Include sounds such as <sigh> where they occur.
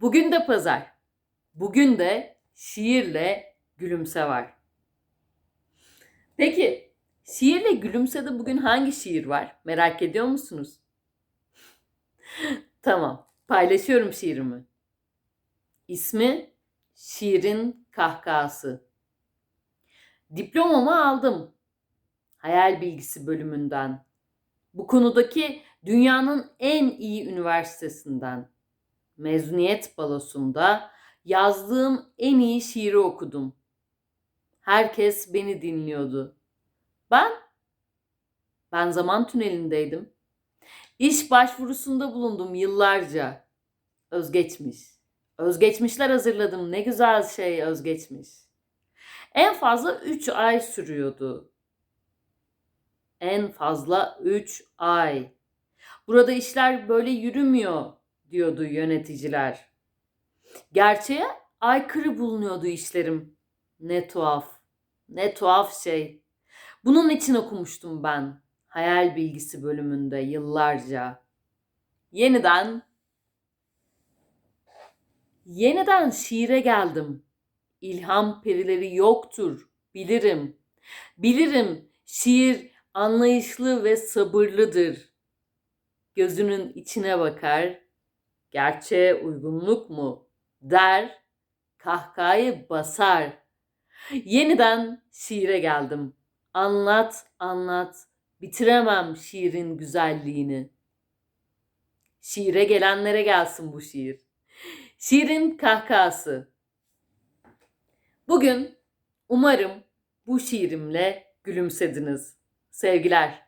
Bugün de pazar. Bugün de şiirle gülümse var. Peki şiirle gülümsede bugün hangi şiir var? Merak ediyor musunuz? <laughs> tamam, paylaşıyorum şiirimi. İsmi Şiirin Kahkahası. Diplomamı aldım. Hayal bilgisi bölümünden. Bu konudaki dünyanın en iyi üniversitesinden. Mezuniyet balosunda yazdığım en iyi şiiri okudum. Herkes beni dinliyordu. Ben ben zaman tünelindeydim. İş başvurusunda bulundum yıllarca. Özgeçmiş. Özgeçmişler hazırladım. Ne güzel şey özgeçmiş. En fazla 3 ay sürüyordu. En fazla 3 ay. Burada işler böyle yürümüyor diyordu yöneticiler. Gerçeğe aykırı bulunuyordu işlerim. Ne tuhaf. Ne tuhaf şey. Bunun için okumuştum ben. Hayal bilgisi bölümünde yıllarca. Yeniden yeniden şiire geldim. İlham perileri yoktur, bilirim. Bilirim şiir anlayışlı ve sabırlıdır. Gözünün içine bakar, gerçeğe uygunluk mu der, kahkahayı basar. Yeniden şiire geldim. Anlat, anlat, bitiremem şiirin güzelliğini. Şiire gelenlere gelsin bu şiir. Şiirin kahkahası. Bugün umarım bu şiirimle gülümsediniz. Sevgiler.